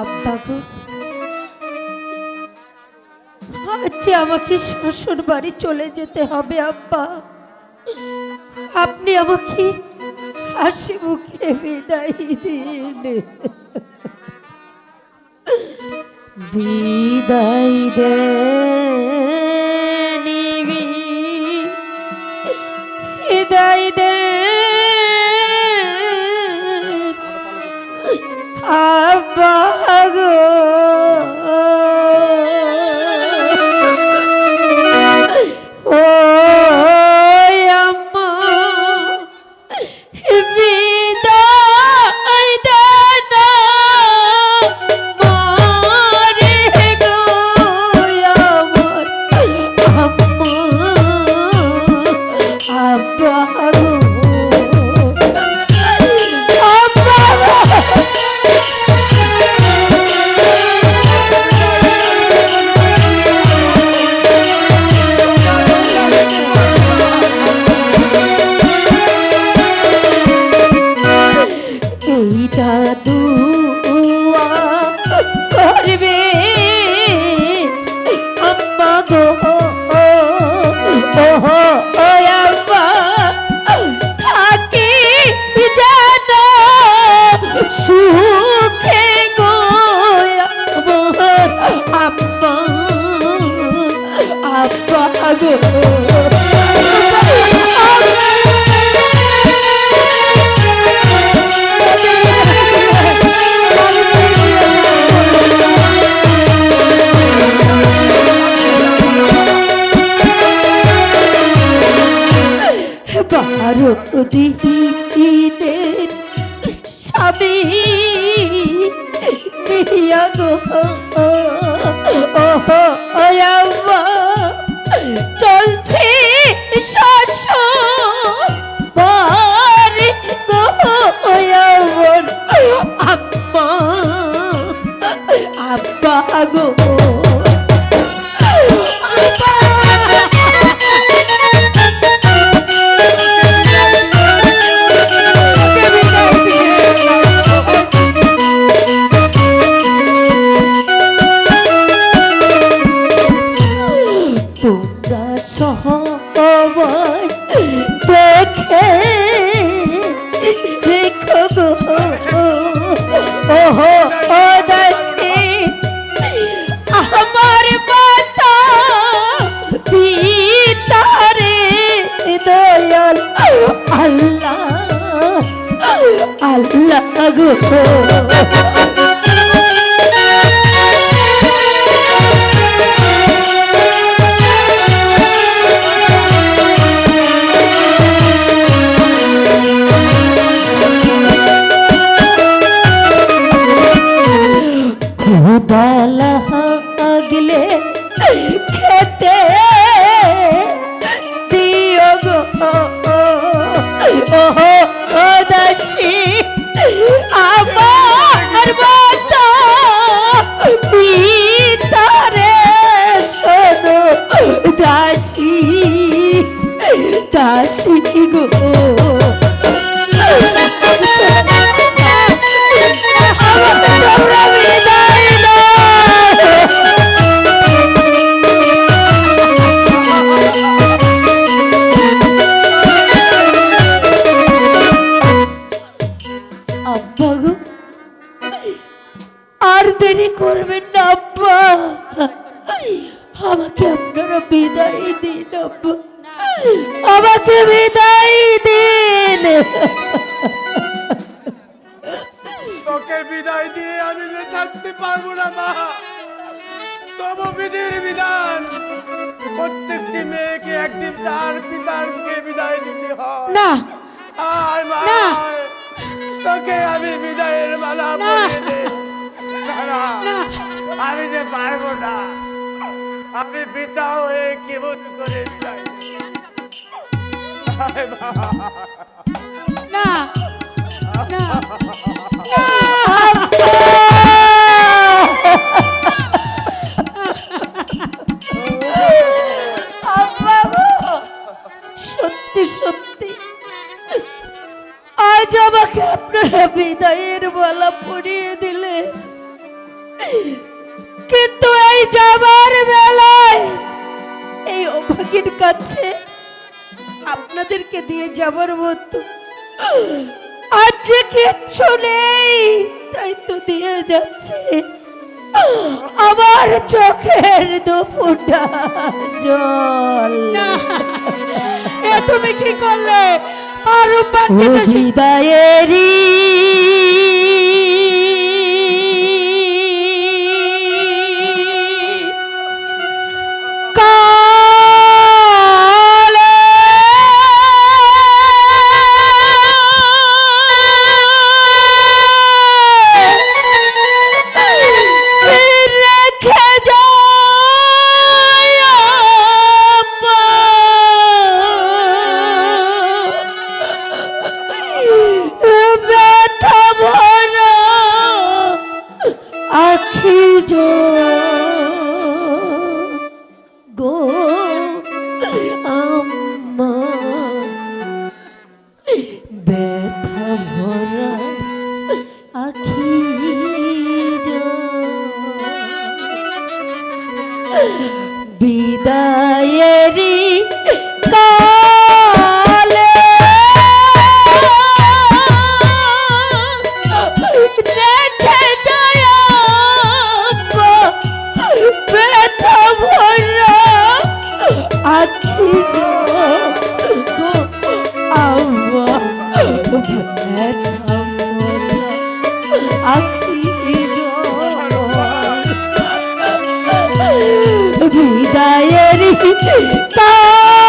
আব্বা গো আমাকে শ্বশুর বাড়ি চলে যেতে হবে আব্বা। আপনি আমাকে হাসি মুখে বিদায় দিন। বিদায় দেয় প্রতিদিনের স্বামী গো। yeah. থাকতে পারব না মা। তবু বিধির বিধান প্রত্যেকটি মেয়েকে একদিন তার পিতাকে বিদায় দিতে হয়। না। আর মা। তোকে আমি বিদায়ের মালা আমি যে পারব না আমি পিতা হয়ে কেমন করে বিদায় না। না। সত্যি সত্যি। আজ আমাকে আপনারা বিদায়ের বলা পড়িয়ে দিলে। কিন্তু এই যাবার বেলায়, এই অভাগীর কাছে আপনাদেরকে দিয়ে যাবার মতো আজ যে কিচ্ছু নেই, তাই তো দিয়ে যাচ্ছে। আমার চোখের দুপুরটা জল। তুমি কি করলে? আরও হৃদয়েরই বিদায়েরি কালে রেখে যায় ব্যথা ভরা কালে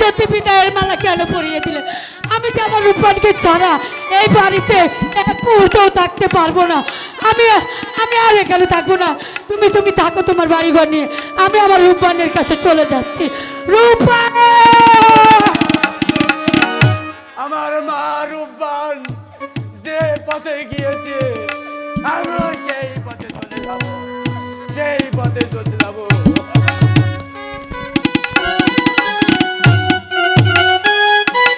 সত্যি বিদায়ের মালা কেন পরিয়ে দিলে? আমি যে আমার রূপবানকে ছাড়া এই বাড়িতে এক মুহূর্তও থাকতে পারব না। আমি আমি আর এখানে থাকব না। তুমি তুমি থাকো তোমার বাড়িঘর নিয়ে। আমি আমার রূপবানের কাছে চলে যাচ্ছি। রূপবান! আমার মা রূপবান যে পথে গিয়েছে আমিও সেই পথে চলে যাব। সেই পথে চলে যাব।